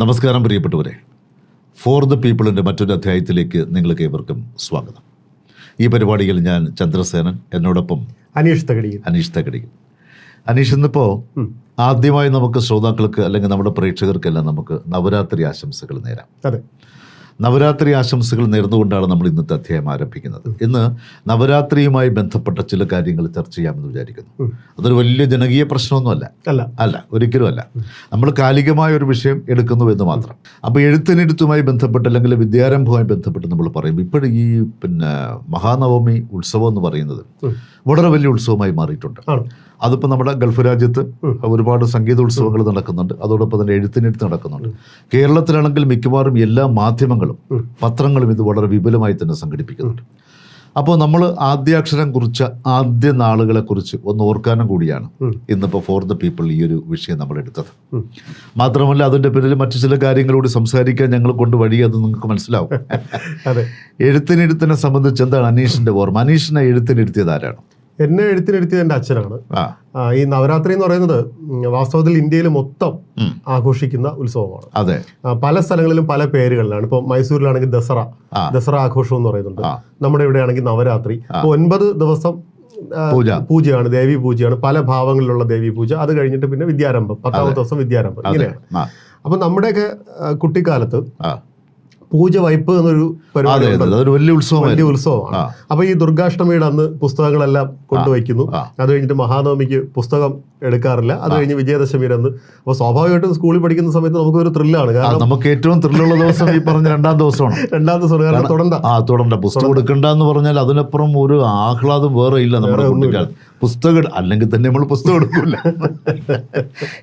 നമസ്കാരം പ്രിയപ്പെട്ടവരെ. For the പീപ്പിളിന്റെ മറ്റൊരു അധ്യായത്തിലേക്ക് നിങ്ങൾക്ക് ഏവർക്കും സ്വാഗതം. ഈ പരിപാടിയിൽ ഞാൻ ചന്ദ്രസേനൻ എന്നോടൊപ്പം അനീഷ് തകടി അനീഷ് തകടി അനീഷ് ഇന്നിപ്പോൾ ആദ്യമായി നമുക്ക് ശ്രോതാക്കൾക്ക് അല്ലെങ്കിൽ നമ്മുടെ പ്രേക്ഷകർക്കെല്ലാം നമുക്ക് നവരാത്രി ആശംസകൾ നേരാം. അതെ. നവരാത്രി ആശംസകൾ നേർന്നുകൊണ്ടാണ് നമ്മൾ ഇന്നത്തെ അധ്യായം ആരംഭിക്കുന്നത്. ഇന്ന് നവരാത്രിയുമായി ബന്ധപ്പെട്ട ചില കാര്യങ്ങൾ ചർച്ച ചെയ്യാമെന്ന് വിചാരിക്കുന്നു. അതൊരു വലിയ ജനകീയ പ്രശ്നമൊന്നുമല്ല. അല്ല. അല്ല ഒരിക്കലും അല്ല. നമ്മൾ കാലികമായ ഒരു വിഷയം എടുക്കുന്നു എന്ന് മാത്രം. അപ്പോൾ എഴുത്തിനെഴുത്തുമായി ബന്ധപ്പെട്ട് അല്ലെങ്കിൽ വിദ്യാരംഭവുമായി ബന്ധപ്പെട്ട് നമ്മൾ പറയും. ഇപ്പോഴും ഈ പിന്നെ മഹാനവമി ഉത്സവം എന്ന് പറയുന്നത്. വളരെ വലിയ ഉത്സവമായി മാറിയിട്ടുണ്ട്. അതിപ്പോൾ നമ്മുടെ ഗൾഫ് രാജ്യത്ത് ഒരുപാട് സംഗീത ഉത്സവങ്ങൾ നടക്കുന്നുണ്ട്. അതോടൊപ്പം തന്നെ എഴുത്തിനെഴുത്ത് നടക്കുന്നുണ്ട്. കേരളത്തിലാണെങ്കിൽ മിക്കവാറും എല്ലാ മാധ്യമങ്ങളും പത്രങ്ങളും ഇത് വളരെ വിപുലമായി തന്നെ സംഘടിപ്പിക്കുന്നുണ്ട്. അപ്പോൾ നമ്മൾ ആദ്യാക്ഷരം കുറിച്ച ആദ്യ നാളുകളെ കുറിച്ച് ഒന്ന് ഓർക്കാനും കൂടിയാണ്. ഇന്നിപ്പോൾ ഫോർ ദ പീപ്പിൾ ഈ ഒരു വിഷയം നമ്മൾ എടുത്തത്. മാത്രമല്ല അതിന്റെ പേരിൽ മറ്റു ചില കാര്യങ്ങളോട് സംസാരിക്കാൻ ഞങ്ങൾ കൊണ്ട് വഴി അത് നിങ്ങൾക്ക് മനസ്സിലാവും. അതെ. എഴുത്തിനെഴുത്തിനെ സംബന്ധിച്ച് എന്താണ് അനീഷിന്റെ ഓർമ്മ? അനീഷിനെ എഴുത്തിനെഴുത്തിയത് ആരാണ്? എന്നെ എഴുത്തിനെടുത്തിയത് എന്റെ അച്ഛനാണ്. ഈ നവരാത്രി എന്ന് പറയുന്നത് വാസ്തവത്തിൽ ഇന്ത്യയിൽ മൊത്തം ആഘോഷിക്കുന്ന ഉത്സവമാണ്. അതെ. പല സ്ഥലങ്ങളിലും പല പേരുകളിലാണ്. ഇപ്പോൾ മൈസൂരിലാണെങ്കിൽ ദസറ ദസറ ആഘോഷം എന്ന് പറയുന്നുണ്ട്. നമ്മുടെ ഇവിടെയാണെങ്കിൽ നവരാത്രി. അപ്പോൾ ഒൻപത് ദിവസം പൂജ. പൂജയാണ് ദേവി പൂജയാണ്. പല ഭാവങ്ങളിലുള്ള ദേവി പൂജ. അത് കഴിഞ്ഞിട്ട് പിന്നെ വിദ്യാരംഭം പത്താമത്തെ ദിവസം വിദ്യാരംഭം. ഇങ്ങനെയാണ് അപ്പം നമ്മുടെയൊക്കെ കുട്ടിക്കാലത്ത് പൂജ വൈപ്പ് എന്നൊരു പരിപാടി വലിയ ഉത്സവം വലിയ ഉത്സവമാണ്. അപ്പൊ ഈ ദുർഗാഷ്ടമിയുടെ അന്ന് പുസ്തകങ്ങളെല്ലാം കൊണ്ടുവയ്ക്കുന്നു. അത് കഴിഞ്ഞിട്ട് മഹാനവമിക്ക് പുസ്തകം എടുക്കാറില്ല. അത് കഴിഞ്ഞ് വിജയദശമിയുടെ അന്ന്. അപ്പൊ സ്വാഭാവികമായിട്ടും സ്കൂളിൽ പഠിക്കുന്ന സമയത്ത് നമുക്ക് ഒരു ത്രില്ലാണ് കാരണം നമുക്ക് ഏറ്റവും ത്രില്ലുള്ള ദിവസം ഈ പറഞ്ഞ രണ്ടാം ദിവസമാണ്. രണ്ടാം ദിവസം കാരണം തുടണ്ട. ആ തുടണ്ട. പുസ്തകം എടുക്കണ്ട എന്ന് പറഞ്ഞാൽ അതിനപ്പുറം ഒരു ആഹ്ലാദം വേറെ ഇല്ല നമ്മുടെ കുട്ടിക്കാലത്ത്. പുസ്തകം അല്ലെങ്കിൽ തന്നെ നമ്മൾ പുസ്തകം എടുക്കില്ല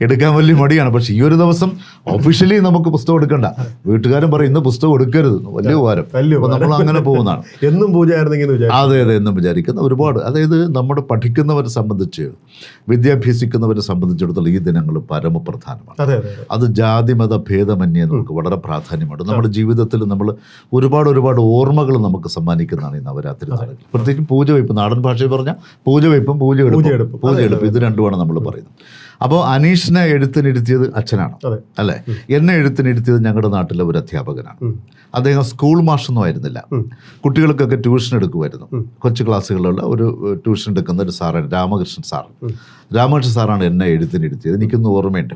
എടുക്കാൻ വലിയ മടിയാണ്. പക്ഷെ ഈ ഒരു ദിവസം ഒഫീഷ്യലി നമുക്ക് പുസ്തകം എടുക്കണ്ട. വീട്ടുകാരൻ പറയും ഇന്ന് പുസ്തകം എടുക്കരുത്. വലിയ ഉപകാരം. നമ്മൾ അങ്ങനെ പോകുന്നതാണ്. എന്നും പൂജയായിരുന്നെങ്കിൽ അതെ അതെ എന്നും വിചാരിക്കുന്ന. ഒരുപാട്. അതായത് നമ്മുടെ പഠിക്കുന്നവരെ സംബന്ധിച്ച് വിദ്യാഭ്യസിക്കുന്നവരെ സംബന്ധിച്ചിടത്തോളം ഈ ദിനങ്ങൾ പരമപ്രധാനമാണ്. അതെ ജാതി മത ഭേദമന്യേ നമുക്ക് വളരെ പ്രാധാന്യമുണ്ട്. നമ്മുടെ ജീവിതത്തിൽ നമ്മൾ ഒരുപാട് ഒരുപാട് ഓർമ്മകൾ നമുക്ക് സമ്മാനിക്കുന്നതാണ് ഈ നവരാത്രി നാളുകൾ പ്രത്യേകിച്ച് പൂജവയ്പ്പ്. നാടൻ ഭാഷയിൽ പറഞ്ഞാൽ പൂജവയ്പ്പും പൂജയെടുപ്പും. പൂജയെടുപ്പും. ഇത് രണ്ടുമാണ് നമ്മൾ പറയുന്നത്. അപ്പോൾ അനീഷിനെ എഴുത്തിനിരുത്തിയത് അച്ഛനാണ് അല്ലേ? എന്നെ എഴുത്തിനിരുത്തിയത് ഞങ്ങളുടെ നാട്ടിലെ ഒരു അധ്യാപകനാണ്. അദ്ദേഹം സ്കൂൾ മാഷൊന്നും ആയിരുന്നില്ല. കുട്ടികൾക്കൊക്കെ ട്യൂഷൻ എടുക്കുമായിരുന്നു. കൊച്ചു ക്ലാസ്സുകളിലുള്ള ഒരു ട്യൂഷൻ എടുക്കുന്ന ഒരു സാറാണ് രാമകൃഷ്ണൻ സാർ രാമകൃഷ്ണൻ സാറാണ് എന്നെ എഴുത്തിനിരുത്തിയത്. എനിക്കൊന്നും ഓർമ്മയുണ്ട്.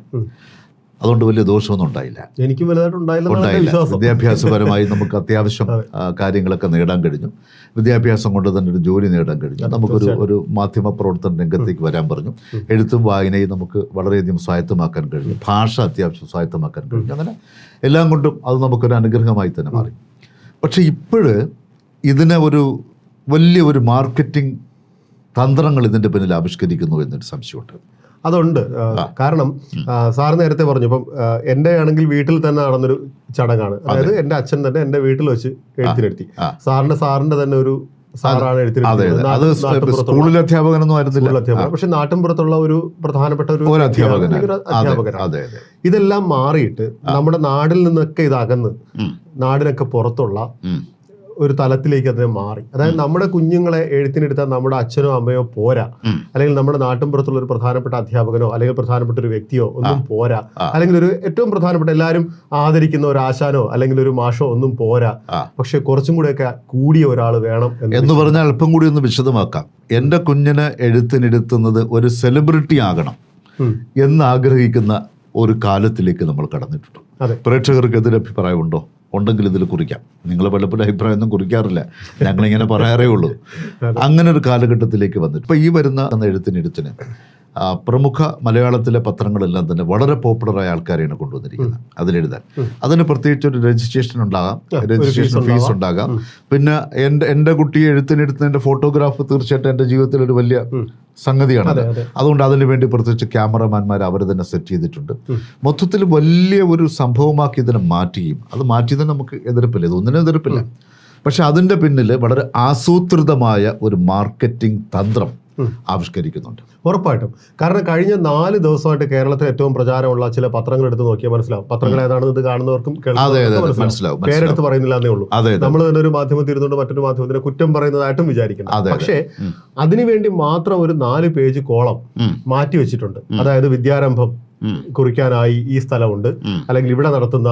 അതുകൊണ്ട് വലിയ ദോഷമൊന്നും ഉണ്ടായില്ല. എനിക്കും ഉണ്ടായില്ല വിദ്യാഭ്യാസപരമായി നമുക്ക് അത്യാവശ്യം അതെ. കാര്യങ്ങളൊക്കെ നേടാൻ കഴിഞ്ഞു. വിദ്യാഭ്യാസം കൊണ്ട് തന്നെ ഒരു ജോലി നേടാൻ കഴിഞ്ഞു. നമുക്കൊരു ഒരു മാധ്യമ പ്രവർത്തന രംഗത്തേക്ക് വരാൻ പറഞ്ഞു. എഴുത്തും വായനയും നമുക്ക് വളരെയധികം സ്വായത്തമാക്കാൻ കഴിഞ്ഞു. ഭാഷ അത്യാവശ്യം സ്വായത്തമാക്കാൻ കഴിഞ്ഞു. അങ്ങനെ എല്ലാം കൊണ്ടും അത് നമുക്കൊരു അനുഗ്രഹമായി തന്നെ മാറി. പക്ഷെ ഇപ്പോഴ് ഇതിനെ ഒരു വലിയ ഒരു മാർക്കറ്റിംഗ് തന്ത്രങ്ങൾ ഇതിന്റെ പിന്നിൽ ആവിഷ്കരിക്കുന്നു എന്നൊരു സംശയമുണ്ട്. അതുണ്ട്. കാരണം സാർ നേരത്തെ പറഞ്ഞു ഇപ്പം എന്റെ എന്റെ ആണെങ്കിൽ വീട്ടിൽ തന്നെ നടന്നൊരു ചടങ്ങാണ്. അതായത് എന്റെ അച്ഛൻ തന്നെ എന്റെ വീട്ടിൽ വെച്ച് എഴുത്തിനെടുത്തി. സാറിന്റെ സാറിന്റെ തന്നെ ഒരു സാറാണ് അത്. സ്കൂളിലെ അധ്യാപകനൊന്നും ആയിരുന്നില്ല. പക്ഷെ നാട്ടിൻപുറത്തുള്ള ഒരു പ്രധാനപ്പെട്ട ഒരു അധ്യാപകനാണ്. ഇതെല്ലാം മാറിയിട്ട് നമ്മുടെ നാടിൽ നിന്നൊക്കെ ഇതകന്ന് നാടിനൊക്കെ പുറത്തുള്ള. ഒരു തലത്തിലേക്ക് അതിനെ മാറി. അതായത് നമ്മുടെ കുഞ്ഞുങ്ങളെ എഴുത്തിനെടുത്താൽ നമ്മുടെ അച്ഛനോ അമ്മയോ പോരാ. അല്ലെങ്കിൽ നമ്മുടെ നാട്ടിൻപുറത്തുള്ള ഒരു പ്രധാനപ്പെട്ട അധ്യാപകനോ അല്ലെങ്കിൽ പ്രധാനപ്പെട്ട ഒരു വ്യക്തിയോ ഒന്നും പോരാ. അല്ലെങ്കിൽ ഒരു ഏറ്റവും പ്രധാനപ്പെട്ട എല്ലാവരും ആദരിക്കുന്ന ഒരു ആശാനോ അല്ലെങ്കിൽ ഒരു മാഷോ ഒന്നും പോരാ. പക്ഷെ കുറച്ചും കൂടെയൊക്കെ കൂടിയ ഒരാൾ വേണം എന്ന് പറഞ്ഞാൽ അല്പം കൂടി ഒന്ന് വിശദമാക്കാം. എന്റെ കുഞ്ഞിന് എഴുത്തിനെടുത്തുന്നത് ഒരു സെലിബ്രിറ്റി ആകണം എന്നാഗ്രഹിക്കുന്ന ഒരു കാലത്തിലേക്ക് നമ്മൾ കടന്നിട്ടുണ്ട്. പ്രേക്ഷകർക്ക് എതിരെ അഭിപ്രായമുണ്ടോ? ഉണ്ടെങ്കിൽ ഇതിൽ കുറിക്കാം. നിങ്ങൾ പലപ്പോഴും അഭിപ്രായമൊന്നും കുറിക്കാറില്ല. ഞങ്ങളിങ്ങനെ പറയാറേ ഉള്ളൂ. അങ്ങനെ ഒരു കാലഘട്ടത്തിലേക്ക് വന്നിട്ട്. ഇപ്പോൾ ഈ വരുന്ന എഴുത്തിനെഴുത്തിന് പ്രമുഖ മലയാളത്തിലെ പത്രങ്ങളെല്ലാം തന്നെ വളരെ പോപ്പുലറായ ആൾക്കാരെയാണ് കൊണ്ടുവന്നിരിക്കുന്നത്. അതിലെഴുതാൻ. അതിന് പ്രത്യേകിച്ച് ഒരു രജിസ്ട്രേഷൻ ഉണ്ടാകാം. രജിസ്ട്രേഷൻ ഫീസ് ഉണ്ടാകാം. പിന്നെ എന്റെ എന്റെ കുട്ടിയെ എഴുത്തിനെടുത്തതിന്റെ ഫോട്ടോഗ്രാഫ് തീർച്ചയായിട്ടും എന്റെ ജീവിതത്തിൽ ഒരു വലിയ. സംഗതിയാണ് അതെ അതെ. അതുകൊണ്ട് അതിന് വേണ്ടി പ്രത്യേകിച്ച് ക്യാമറമാൻമാർ അവർ തന്നെ സെറ്റ് ചെയ്തിട്ടുണ്ട്. മൊത്തത്തിൽ വലിയ ഒരു സംഭവമാക്കി ഇതിനെ മാറ്റുകയും അത് മാറ്റിയതിന് നമുക്ക് എതിർപ്പില്ല ഇത് ഒന്നിനും എതിർപ്പില്ല പക്ഷെ അതിന്റെ പിന്നിൽ വളരെ ആസൂത്രിതമായ ഒരു മാർക്കറ്റിംഗ് തന്ത്രം. ആവിഷ്കരിക്കുന്നുണ്ട്. ഉറപ്പായിട്ടും. കാരണം കഴിഞ്ഞ നാല് ദിവസമായിട്ട് കേരളത്തിൽ ഏറ്റവും പ്രചാരമുള്ള ചില പത്രങ്ങൾ എടുത്ത് നോക്കിയാൽ മനസ്സിലാവും. പത്രങ്ങൾ ഏതാണെന്ന് ഇത് കാണുന്നവർക്കും മനസ്സിലാവും. പേരെടുത്ത് പറയുന്നില്ല എന്നേ ഉള്ളൂ. നമ്മൾ തന്നെ ഒരു മാധ്യമത്തിൽ ഇരുന്നുകൊണ്ട് മറ്റൊരു മാധ്യമത്തിനെ കുറ്റം പറയുന്നതായിട്ടും വിചാരിക്കണം. പക്ഷേ അതിനുവേണ്ടി മാത്രം ഒരു നാല് പേജ് കോളം മാറ്റി വെച്ചിട്ടുണ്ട്. അതായത് വിദ്യാരംഭം. കുറിക്കാനായി ഈ സ്ഥലമുണ്ട്. അല്ലെങ്കിൽ ഇവിടെ നടത്തുന്ന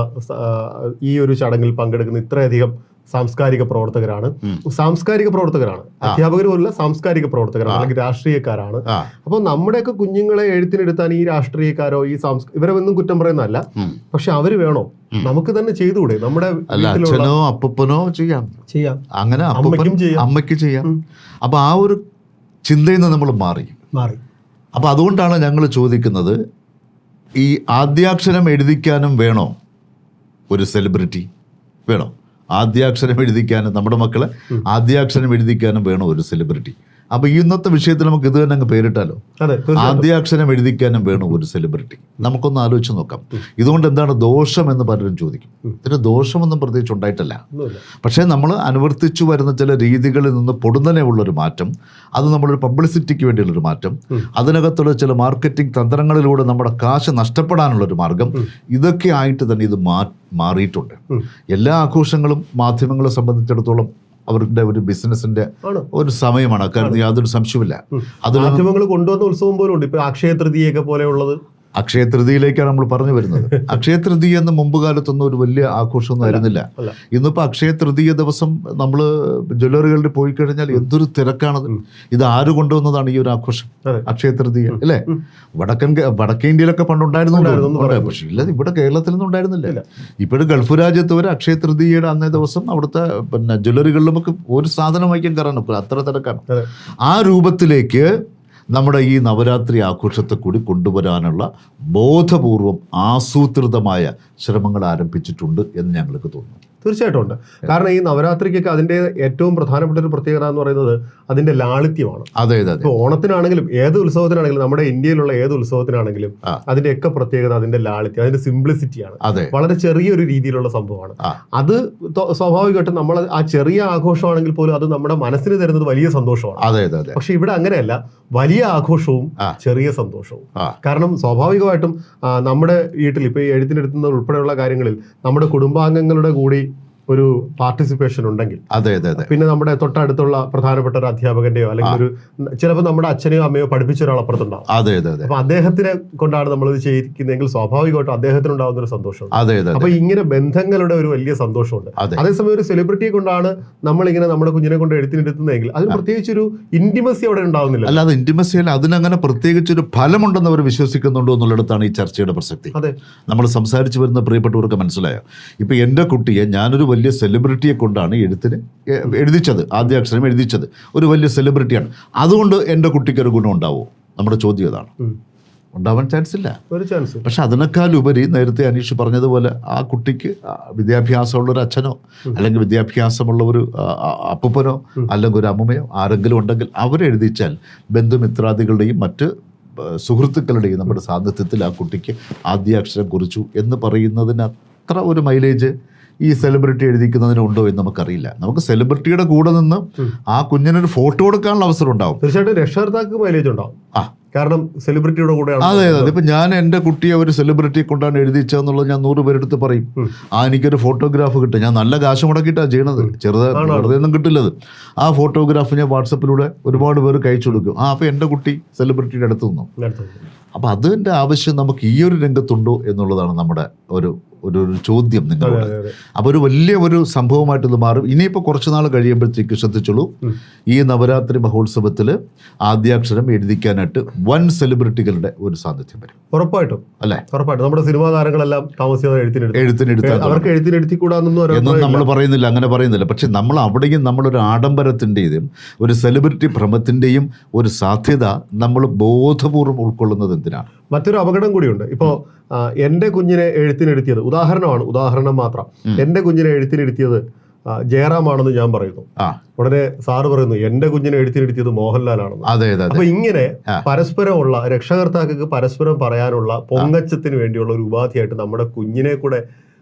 ഈ ഒരു ചടങ്ങിൽ പങ്കെടുക്കുന്ന ഇത്രയധികം സാംസ്കാരിക പ്രവർത്തകരാണ്. സാംസ്കാരിക പ്രവർത്തകരാണ്. അധ്യാപകർ പോലുള്ള സാംസ്കാരിക പ്രവർത്തകരാണ്. അല്ലെങ്കിൽ രാഷ്ട്രീയക്കാരാണ്. അപ്പൊ അപ്പോൾ നമ്മുടെയൊക്കെ കുഞ്ഞുങ്ങളെ എഴുത്തിനെടുത്താൻ ഈ രാഷ്ട്രീയക്കാരോ ഈ സാംസ് ഇവരെ ഒന്നും കുറ്റം പറയുന്നതല്ല. പക്ഷെ അവർ വേണോ? നമുക്ക് തന്നെ ചെയ്തുകൂടെ? നമ്മുടെ അച്ഛനോ അപ്പനോ ചെയ്യാം. ചെയ്യാം. അങ്ങനെ അമ്മയ്ക്കും ചെയ്യാം. അമ്മയ്ക്ക് ചെയ്യാം. അപ്പൊ ആ ഒരു ചിന്തയിൽ നിന്ന് നമ്മൾ മാറി. മാറി. അപ്പൊ അതുകൊണ്ടാണ് ഞങ്ങൾ ചോദിക്കുന്നത് ഈ ആദ്യാക്ഷരം എഴുതിക്കാനും വേണോ? ഒരു സെലിബ്രിറ്റി വേണോ? ആദ്യാക്ഷരം എഴുതിക്കാനും നമ്മുടെ മക്കളെ ആദ്യാക്ഷരം എഴുതിക്കാനും വേണം ഒരു സെലിബ്രിറ്റി അപ്പൊ ഈ ഇന്നത്തെ വിഷയത്തിൽ നമുക്ക് ഇത് തന്നെ അങ്ങ് പേരിട്ടാലോ? ആദ്യാക്ഷരം എഴുതിക്കാനും വേണം ഒരു സെലിബ്രിറ്റി നമുക്കൊന്ന് ആലോചിച്ച് നോക്കാം. ഇതുകൊണ്ട് എന്താണ് ദോഷം എന്ന് പലരും ചോദിക്കും. ഇതിന് ദോഷമൊന്നും പ്രത്യേകിച്ച് ഉണ്ടായിട്ടല്ല. പക്ഷേ നമ്മൾ അനുവർത്തിച്ചു വരുന്ന ചില രീതികളിൽ നിന്ന് പൊടുന്നനെ ഉള്ളൊരു മാറ്റം അത് നമ്മളൊരു പബ്ലിസിറ്റിക്ക് വേണ്ടിയുള്ളൊരു മാറ്റം അതിനകത്തുള്ള ചില മാർക്കറ്റിംഗ് തന്ത്രങ്ങളിലൂടെ നമ്മുടെ കാശ് നഷ്ടപ്പെടാനുള്ളൊരു മാർഗം ഇതൊക്കെ ആയിട്ട് തന്നെ ഇത് മാറിയിട്ടുണ്ട്. എല്ലാ ആഘോഷങ്ങളും മാധ്യമങ്ങളെ സംബന്ധിച്ചിടത്തോളം അവരുടെ ഒരു ബിസിനസിന്റെ ഒരു സമയമാണ്. യാതൊരു സംശയമില്ല അത് മാധ്യമങ്ങൾ കൊണ്ടുവന്ന ഉത്സവം പോലും ഉണ്ട് ഇപ്പൊ അക്ഷയ തൃതീയൊക്കെ പോലെയുള്ളത്. അക്ഷയ തൃതീയിലേക്കാണ് നമ്മൾ പറഞ്ഞു വരുന്നത്. അക്ഷയ തൃതീയ എന്ന് മുമ്പ് കാലത്തൊന്നും ഒരു വലിയ ആഘോഷമൊന്നും ആയിരുന്നില്ല. ഇന്നിപ്പോൾ അക്ഷയ തൃതീയ ദിവസം നമ്മൾ ജ്വല്ലറികളിൽ പോയി കഴിഞ്ഞാൽ എന്തൊരു തിരക്കാണത് ഇത് ആര് കൊണ്ടുവന്നതാണ് ഈ ഒരു ആഘോഷം. അക്ഷയ തൃതീയ അല്ലേ? വടക്കൻ വടക്കേ ഇന്ത്യയിലൊക്കെ പണ്ടുണ്ടായിരുന്നു. പക്ഷേ ഇല്ല ഇവിടെ കേരളത്തിലൊന്നും ഉണ്ടായിരുന്നില്ല. ഇപ്പോഴും ഗൾഫ് രാജ്യത്ത് വരെ അക്ഷയ തൃതീയയുടെ അന്നേ ദിവസം അവിടുത്തെ പിന്നെ ജ്വല്ലറികളിലും ഒക്കെ ഒരു സാധനം വായിക്കാൻ കയറാനൊക്കെ അത്ര തിരക്കാണ്. ആ രൂപത്തിലേക്ക് നമ്മുടെ ഈ നവരാത്രി ആഘോഷത്തെ കൂടി കൊണ്ടുവരാനുള്ള ബോധപൂർവം ആസൂത്രിതമായ ശ്രമങ്ങൾ ആരംഭിച്ചിട്ടുണ്ട് എന്ന് ഞങ്ങൾക്ക് തോന്നുന്നു. തീർച്ചയായിട്ടും ഉണ്ട് കാരണം ഈ നവരാത്രിക്കൊക്കെ അതിന്റെ ഏറ്റവും പ്രധാനപ്പെട്ട ഒരു പ്രത്യേകത എന്ന് പറയുന്നത് അതിന്റെ ലാളിത്യമാണ്. അതെ അതെ ഓണത്തിനാണെങ്കിലും ഏത് ഉത്സവത്തിനാണെങ്കിലും നമ്മുടെ ഇന്ത്യയിലുള്ള ഏത് ഉത്സവത്തിനാണെങ്കിലും. അതിന്റെയൊക്കെ പ്രത്യേകത അതിന്റെ ലാളിത്യം അതിന്റെ സിംപ്ലിസിറ്റിയാണ്. വളരെ ചെറിയൊരു രീതിയിലുള്ള സംഭവമാണ്. അത് സ്വാഭാവികമായിട്ടും നമ്മൾ ആ ചെറിയ ആഘോഷമാണെങ്കിൽ പോലും അത് നമ്മുടെ മനസ്സിന് തരുന്നത് വലിയ സന്തോഷമാണ്. അതെ അതെ പക്ഷെ ഇവിടെ അങ്ങനെയല്ല. വലിയ ആഘോഷവും ചെറിയ സന്തോഷവും. കാരണം സ്വാഭാവികമായിട്ടും നമ്മുടെ വീട്ടിൽ ഇപ്പൊ എഴുത്തിനെടുത്തുന്നത് ഉൾപ്പെടെയുള്ള കാര്യങ്ങളിൽ നമ്മുടെ കുടുംബാംഗങ്ങളുടെ കൂടി ഒരു പാർട്ടിസിപ്പേഷൻ ഉണ്ടെങ്കിൽ. അതെ അതെ അതെ. പിന്നെ നമ്മുടെ തൊട്ടടുത്തുള്ള പ്രധാനപ്പെട്ട ഒരു അധ്യാപകന്റെയോ അല്ലെങ്കിൽ ഒരു ചിലപ്പോൾ നമ്മുടെ അച്ഛനെയോ അമ്മയോ പഠിപ്പിച്ച ഒരാൾ അപ്പുറത്തുണ്ടാവും. അതെ അതെ അതെ. അപ്പൊ അദ്ദേഹത്തിനെ കൊണ്ടാണ് നമ്മൾ ഇത് ചെയ്യിക്കുന്നതെങ്കിൽ സ്വാഭാവികമായിട്ടും അദ്ദേഹത്തിന് ഉണ്ടാകുന്ന ഒരു സന്തോഷം. അതെ അതെ അപ്പൊ ഇങ്ങനെ ബന്ധങ്ങളുടെ ഒരു വലിയ സന്തോഷമുണ്ട്. അതെ. അതേസമയം ഒരു സെലിബ്രിറ്റിയെ കൊണ്ടാണ് നമ്മൾ ഇങ്ങനെ നമ്മുടെ കുഞ്ഞിനെ കൊണ്ട് എഴുത്തിനെടുത്തുന്നതെങ്കിൽ അതിന് പ്രത്യേകിച്ച് ഒരു ഇന്റിമസി അവിടെ ഉണ്ടാവുന്നില്ല അല്ലാതെ ഇന്റിമസി അല്ല. അതിനങ്ങനെ പ്രത്യേകിച്ചൊരു ഫലമുണ്ടെന്ന് അവർ വിശ്വസിക്കുന്നുണ്ടോ എന്നുള്ളിടത്താണ് ഈ ചർച്ചയുടെ പ്രസക്തി. അതെ. നമ്മൾ സംസാരിച്ചു വരുന്ന പ്രിയപ്പെട്ടവർക്ക് മനസ്സിലായോ? ഇപ്പൊ എന്റെ കുട്ടിയെ ഞാനൊരു വലിയ സെലിബ്രിറ്റിയെ കൊണ്ടാണ് എഴുത്തിന് എഴുതിച്ചത്. ആദ്യ അക്ഷരം എഴുതിച്ചത്. ഒരു വലിയ സെലിബ്രിറ്റിയാണ് അതുകൊണ്ട് എന്റെ കുട്ടിക്ക് ഒരു ഗുണം ഉണ്ടാവുമോ നമ്മുടെ ചോദ്യം അതാണ്. ഉണ്ടാവാൻ ചാൻസ് ഇല്ല. ഒരു ചാൻസ് പക്ഷെ അതിനേക്കാൾ ഉപരി നേരത്തെ അനീഷ് പറഞ്ഞതുപോലെ ആ കുട്ടിക്ക് വിദ്യാഭ്യാസമുള്ള ഒരു അച്ഛനോ അല്ലെങ്കിൽ വിദ്യാഭ്യാസമുള്ള ഒരു അപ്പൂപ്പനോ അല്ലെങ്കിൽ ഒരു അമ്മമ്മയോ ആരെങ്കിലും ഉണ്ടെങ്കിൽ അവരെഴുതിച്ചാൽ ബന്ധുമിത്രാദികളുടെയും മറ്റ് സുഹൃത്തുക്കളുടെയും നമ്മുടെ സാന്നിധ്യത്തിൽ ആ കുട്ടിക്ക് ആദ്യാക്ഷരം കുറിച്ചു എന്ന് പറയുന്നതിന് അത്ര ഒരു മൈലേജ് ഈ സെലിബ്രിറ്റി എഴുതിക്കുന്നതിനുണ്ടോ എന്ന് നമുക്കറിയില്ല. നമുക്ക് സെലിബ്രിറ്റിയുടെ കൂടെ നിന്ന് ആ കുഞ്ഞിനൊരു ഫോട്ടോ എടുക്കാനുള്ള അവസരം ഉണ്ടാവും. തീർച്ചയായിട്ടും രക്ഷകർത്താക്ക് മൈലേജ് ഉണ്ടാവും ആ. കാരണം സെലിബ്രിറ്റിയുടെ കൂടെയാണ് അതെ അതെ. ഇപ്പം ഞാൻ എന്റെ കുട്ടിയെ ഒരു സെലിബ്രിറ്റി കൊണ്ടാണ് എഴുതിച്ചതെന്നുള്ളത് ഞാൻ നൂറ് പേരെടുത്ത് പറയും. ആ എനിക്കൊരു ഫോട്ടോഗ്രാഫ് കിട്ടും. ഞാൻ നല്ല കാശ് മുടക്കിയിട്ടാണ് ചെയ്യണത്. ചെറുത് വെറുതെ ഒന്നും കിട്ടില്ലത്. ആ ഫോട്ടോഗ്രാഫ് ഞാൻ വാട്സപ്പിലൂടെ ഒരുപാട് പേര് കഴിച്ചു കൊടുക്കും. ആ അപ്പോൾ എന്റെ കുട്ടി സെലിബ്രിറ്റിയുടെ അടുത്ത് നിന്നു. അപ്പം അതിന്റെ ആവശ്യം നമുക്ക് ഈ ഒരു രംഗത്തുണ്ടോ എന്നുള്ളതാണ് നമ്മുടെ ഒരു ഒരു ഒരു ചോദ്യം നിങ്ങളോട്. അപ്പോൾ ഒരു വലിയ ഒരു സംഭവമായിട്ട് ഇത് മാറും. ഇനിയിപ്പോൾ കുറച്ച് നാൾ കഴിയുമ്പോഴത്തേക്ക് ശ്രദ്ധിച്ചോളൂ. ഈ നവരാത്രി മഹോത്സവത്തിൽ ആദ്യാക്ഷരം എഴുതിക്കാനായിട്ട് വൻ സെലിബ്രിറ്റികളുടെ ഒരു സാന്നിധ്യം വരും. ഉറപ്പായിട്ടും. അല്ലേ? ഉറപ്പായിട്ടും. നമ്മുടെ സിനിമാ താരങ്ങളെല്ലാം താമസിയാതെ എഴുത്തിനെടുത്ത്. അവർക്ക് എഴുത്തിനെടുത്തിക്കൂടാന്നൊന്നും എന്നും നമ്മൾ. പറയുന്നില്ല അങ്ങനെ പറയുന്നില്ല. പക്ഷെ നമ്മൾ അവിടെയും നമ്മളൊരു ആഡംബരത്തിന്റെയും ഒരു സെലിബ്രിറ്റി ഭ്രമത്തിന്റെയും ഒരു സാധ്യത നമ്മൾ ബോധപൂർവം ഉൾക്കൊള്ളുന്നത് എന്തിനാണ്? മറ്റൊരു അപകടം കൂടിയുണ്ട്. ഇപ്പോ എന്റെ കുഞ്ഞിനെ എഴുത്തിനെടുത്തിയത് ഉദാഹരണമാണ് ഉദാഹരണം മാത്രം. എന്റെ കുഞ്ഞിനെ എഴുത്തിനെടുത്തിയത് ജയറാം ആണെന്ന് ഞാൻ പറയുന്നു. ഉടനെ സാറ് പറയുന്നു എന്റെ കുഞ്ഞിനെ എഴുത്തിനെടുത്തിയത് മോഹൻലാലാണെന്ന്. അപ്പൊ ഇങ്ങനെ. പരസ്പരമുള്ള രക്ഷകർത്താക്കൾക്ക് പരസ്പരം പറയാനുള്ള പൊങ്ങച്ചത്തിന് വേണ്ടിയുള്ള ഒരു ഉപാധിയായിട്ട് നമ്മുടെ കുഞ്ഞിനെ കൂടെ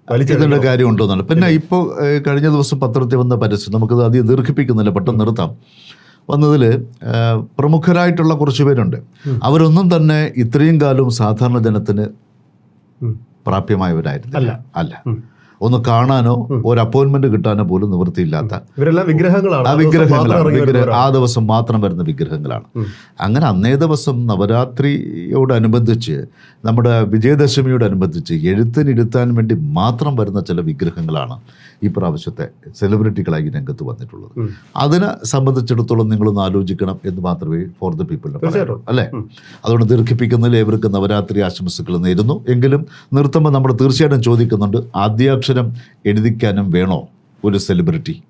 ഇതിന്റെ കാര്യം ഉണ്ടോ ഉണ്ടോന്നാണ് പിന്നെ ഇപ്പോൾ കഴിഞ്ഞ ദിവസം പത്രത്തിൽ വന്ന പരസ്യം നമുക്കത് അധികം ദീർഘിപ്പിക്കുന്നില്ല പെട്ടെന്ന് നിർത്താം. വന്നതിൽ പ്രമുഖരായിട്ടുള്ള കുറച്ച് പേരുണ്ട്. അവരൊന്നും തന്നെ ഇത്രയും കാലം സാധാരണ ജനത്തിന് പ്രാപ്യമായവരായിരുന്നു അല്ല. അല്ല. ഒന്ന് കാണാനോ ഒരു അപ്പോയിന്റ്മെന്റ് കിട്ടാനോ പോലും നിവൃത്തിയില്ലാത്ത വിഗ്രഹങ്ങളാണ്. ആ വിഗ്രഹങ്ങളാണ്. ആ ദിവസം മാത്രം വരുന്ന വിഗ്രഹങ്ങളാണ്. അങ്ങനെ അന്നേ ദിവസം നവരാത്രിയോടനുബന്ധിച്ച് നമ്മുടെ വിജയദശമിയോടനുബന്ധിച്ച് എഴുത്തിനിരുത്താൻ വേണ്ടി മാത്രം വരുന്ന ചില വിഗ്രഹങ്ങളാണ് ഈ പ്രാവശ്യത്തെ സെലിബ്രിറ്റികളായി രംഗത്ത് വന്നിട്ടുള്ളത്. അതിനെ സംബന്ധിച്ചിടത്തോളം നിങ്ങളൊന്ന് ആലോചിക്കണം എന്ന് മാത്രമേ ഫോർ ദ പീപ്പിളിന് തീർച്ചയായിട്ടും. അല്ലേ? അതുകൊണ്ട് ദീർഘിപ്പിക്കുന്നതിൽ ഏവർക്കും നവരാത്രി ആശംസകൾ നേരുന്നു. എങ്കിലും നിർത്തുമ്പോൾ നമ്മൾ തീർച്ചയായിട്ടും ചോദിക്കുന്നുണ്ട് ആദ്യാക്ഷരം എഴുതിക്കാനും വേണോ ഒരു സെലിബ്രിറ്റി